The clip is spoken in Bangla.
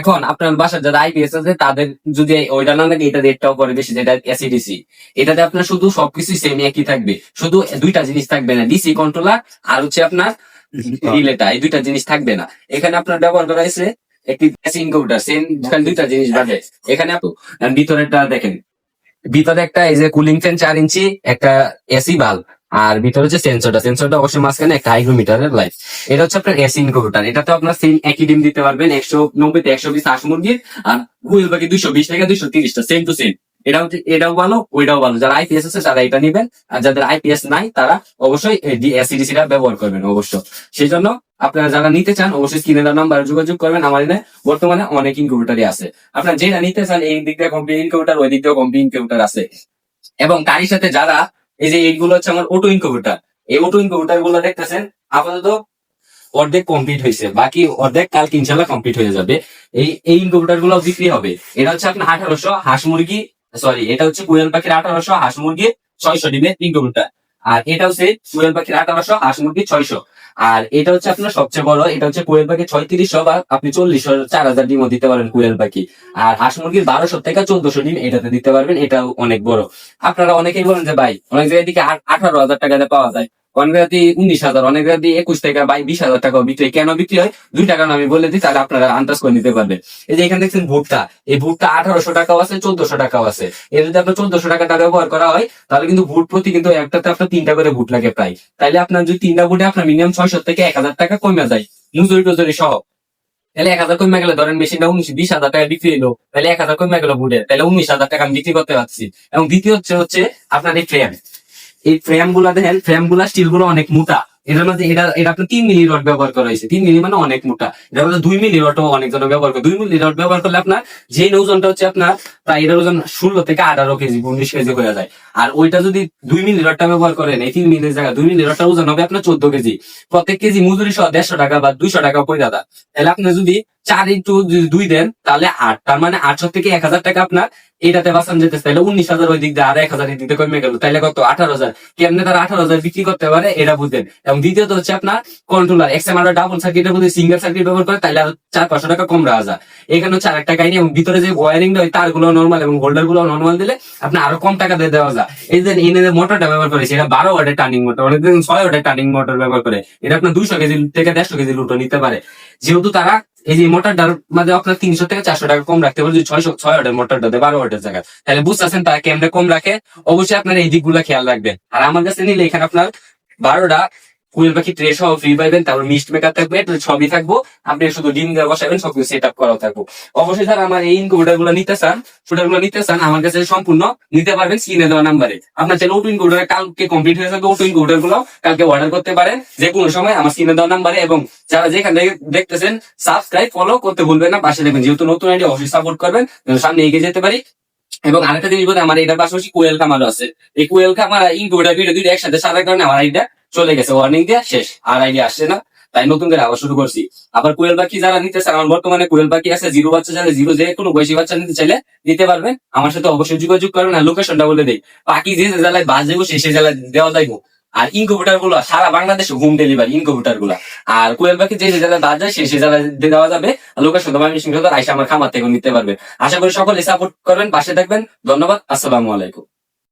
এখন আপনার বাসার যারা আইপিএস আছে তাদের যদি ওইটা না থাকে এটা রেটটাও পরে বেশি যেটা এসিডিসি এটাতে আপনার শুধু সবকিছু সেম একই থাকবে। শুধু দুইটা জিনিস থাকবে না ডিসি কন্ট্রোলার আর হচ্ছে আপনার রিলেটা এই দুইটা জিনিস থাকবে না। এখানে আপনার ব্যবহার করা হয়েছে একটি ইনকাউটার সেম দুইটা জিনিস বাদে এখানে ভিতরেরটা দেখেন। ভিতরে একটা এই যে কুলিং ফ্যান চার ইঞ্চি একটা এসি বাল্ব আর ভিতরে হচ্ছে সেন্সরটা সেন্সরটা অবশ্যই মাঝখানে একটা হাইগ্রোমিটারের লাইট এটা হচ্ছে আপনার এসি ইনকিউবেটার এটাতে আপনার সেম একই ডিম দিতে পারবেন, একশো নব্বই একশো বিশ হাঁস মুরগির, আর কুইল বাকি দুইশো বিশ থেকে দুইশো তিরিশটা সেম টু সেম এটা হচ্ছে এটাও ভালো, ওইটাও ভালো। যারা আইপিএস আছে, তারা এটা নিবেন। আর যাদের আইপিএস নাই, তারা অবশ্যই এসিডিসি টা ব্যবহার করবেন অবশ্য সেই জন্য আপনারা যারা নিতে চান, অবশ্যই স্ক্রিনে দেওয়া নাম্বার যোগাযোগ করবেন। আমার এখানে বর্তমানে অনেক ইনকিউবেটারই আছে। আপনারা যেটা নিতে চান, এই দিক দিয়ে কম্পি ইনকিউবেটার ওই দিক দিয়ে কম্পি ইনকিউবেটার আছে। এবং গাড়ির সাথে যারা এই যে এইগুলো হচ্ছে আমার অটো ইনকিউবেটার এই অটো ইনকিউবেটারগুলো দেখতেছেন, আপাতত অর্ধেক কমপ্লিট হয়েছে বাকি অর্ধেক কাল ইনশাল্লাহ কমপ্লিট হয়ে যাবে। এই এই ইনকিউবেটারগুলো বিক্রি হবে। এটা হচ্ছে আপনার আঠারোশো হাঁস মুরগি সরি এটা হচ্ছে কোয়েল পাখির আঠারোশো হাঁস মুরগি, ছয়শো ডিমের ইনকিউবেটার আর এটা হচ্ছে কোয়েল পাখির আঠারোশো হাঁস মুরগি, ছয়শো। আর এটা হচ্ছে আপনার সবচেয়ে বড়, এটা হচ্ছে কুয়েল পাখি ছয়ত্রিশশো বা আপনি চল্লিশ চার হাজার ডিমও দিতে পারেন কুয়েল পাখি। আর হাঁস মুরগির বারোশো থেকে চোদ্দশো ডিম এটাতে দিতে পারবেন, এটাও অনেক বড়। আপনারা অনেকেই বলেন যে ভাই, অনেক জায়গায় দিকে আঠারো হাজার টাকাতে পাওয়া যায়। অনেক জায়গাতে উনিশ হাজার, অনেক জায়গাতে একুশ টাকা বাই বিশ হাজার টাকা বিক্রি। কেন বিক্রি হয়? দুই টাকা আমি বলে দিই, তাহলে আপনারা আন্দাজ করে নিতে পারবেন। এই যে এখানে দেখছেন ভুট্টা, এই ভুট্টা আঠারোশো টাকাও আছে, চোদ্দশো টাকাও আছে। এর যদি আপনার চোদ্দশো টাকাটা ব্যবহার করা হয়, তাহলে কিন্তু ভুট প্রতি কিন্তু একটাতে আপনার তিনটা করে ভুট লাগে প্রায়। তাইলে আপনার যদি তিনটা ভুটে আপনার মিনিমাম ছয়শো থেকে এক হাজার টাকা কমে যায় মজুরি টজুরি সহ। তাহলে এক হাজার কমে গেলে ধরেন মেশিনটা উনিশ, বিশ হাজার টাকা বিক্রি হলো তাহলে এক হাজার কমে গেল বুড়ে তাহলে উনিশ হাজার টাকা আমি বিক্রি করতে পারছি। এবং দ্বিতীয় হচ্ছে হচ্ছে আপনার এই ফ্রেম এই ফ্রেমগুলা দেখেন ফ্রেমগুলা স্টিলগুলো অনেক মোটা। এটার মধ্যে এটা এটা আপনার তিন মিলি রড ব্যবহার করা হয়েছে। তিন মিলি মানে অনেক মোটা। এটার মধ্যে দুই মিলি রডও অনেক জন ব্যবহার করে। দুই মিলি রড ব্যবহার করলে আপনার যে ওজনটা হচ্ছে আপনার প্রায় এটার ওজন ষোলো থেকে আঠারো কেজি, উনিশ কেজি হয়ে যায়। আর ওইটা যদি দুই মিলি রডটা ব্যবহার করেন, এই তিন মিলির জায়গায় দুই মিলি রডটার ওজন হবে আপনার চোদ্দ কেজি। প্রত্যেক কেজি মজুরি সহ দেড়শো টাকা বা দুইশো টাকা দাদা। তাহলে আপনি যদি চার ইন্টু দুই দেন, তাহলে আট। তার মানে আটশো থেকে এক হাজার টাকা আপনার। এটাতে বাঁচান যেতে তাহলে উনিশ হাজার ওই দিক দিয়ে আর এক হাজার দিক দিয়ে কমে গেল। তাহলে কত? আঠারো হাজার। কেমনে তারা আঠারো হাজার বিক্রি করতে পারে, এটা বুঝবেন এবং দ্বিতীয়ত হচ্ছে আপনার কন্ট্রোলার এক্সএমআর ডাবল সার্কিটের মধ্যে সিঙ্গেল সার্কিট ব্যবহার করে তাহলে চার পাঁচশো টাকা কম রাখা যায়। এখানে হচ্ছে আরেকটা কাহিনী, এবং ভিতরে যে ওয়ারিং হয় তারগুলো নর্মাল এবং হোল্ডারগুলো নর্মাল দিলে আপনার আরও কম টাকা দিয়ে দেওয়া যায়। এই যে এনে যে মোটরটা ব্যবহার করেছে এটা বারো ওয়াটের টার্নিং মোটর অনেক দিন ছয় ওয়াটের টার্নিং মোটর ব্যবহার করে। এটা আপনার দুইশো কেজি থেকে দেড়শো কেজি লুটো নিতে পারে। যেহেতু তারা এই যে মোটরটার মানে আপনার তিনশো থেকে চারশো টাকা কম রাখতে পারে, যদি ছয়শো ছয় অর্ডার মোটরটা দেয়, বারো অর্ডার জায়গা তাহলে বুঝতেছেন তারা কেমনে কম রাখে? অবশ্যই আপনার এই দিকগুলো খেয়াল রাখবেন। আর আমার কাছে নিলে এখানে আপনার বারোটা কুয়েল পাখি ট্রে সহ ফ্রি পাইবেন, তারপর মিস্ট মেকার থাকবে সবই থাকব, আপনি শুধু ডিম দিয়ে বসাবেন সবকিছু সেট আপ করাও থাকব। অবশ্যই স্যার আমার এই ইনকিউবেটারগুলো নিতে চান শুটারগুলো নিতে চান, আমার কাছে সম্পূর্ণ নিতে পারবেন স্ক্রিনে দেওয়া নাম্বারে আপনার চাইলে ওটু ইনকিউবেটার কালকে কমপ্লিট হয়ে যাবে ওটু ইনকিউবেটারগুলো কালকে অর্ডার করতে পারেন যে কোনো সময় আমার স্ক্রিনে দেওয়া নাম্বারে এবং যারা যেখান থেকে দেখতেছেন সাবস্ক্রাইব ফলো করতে ভুলবেন না, পাশে দেখবেন, যেহেতু নতুন আইডিয়া অবশ্যই সাপোর্ট করবেন সামনে এগিয়ে যেতে পারি। এবং আরেকটা জিনিস বলতে, আমার এটার পাশাপাশি কোয়েল কামারও আছে। এই কোয়েল কামার ইনকিউবেটার ভিডিও দুইটা একসাথে সারার কারণে আমার আইডিয়া চলে গেছে ওয়ার্নিং দেওয়া শেষ, আর আইডিয়া আসছে না। তাই নতুন করে আবার শুরু করছি। আবার কোয়েল পাখি যারা নিতে চান আমার বর্তমানে কোয়েল পাখি আছে, জিরো বাচ্চা চাইলে জিরো, যে কোনো বয়সী বাচ্চা নিতে চাইলে নিতে পারবেন। আমার সাথে অবশ্যই যোগাযোগ করবেন আর লোকেশনটা বলে দেই। পাখি যে জেলায় বাস যাব সেই সেই জেলায় দেওয়া যাইবো। আর ইনকিউবেটারগুলো সারা বাংলাদেশে হোম ডেলিভারি ইনকিউবেটারগুলো আর কোয়েল পাখি যে যে জেলায় বাস যায় সেই সেই জেলায় দেওয়া যাবে। লোকেশন তোমার মিশিং আইসা আমার খামার থেকে নিতে পারবে। আশা করি সকলে সাপোর্ট করবেন, পাশে থাকবেন। ধন্যবাদ, আসসালামু আলাইকুম।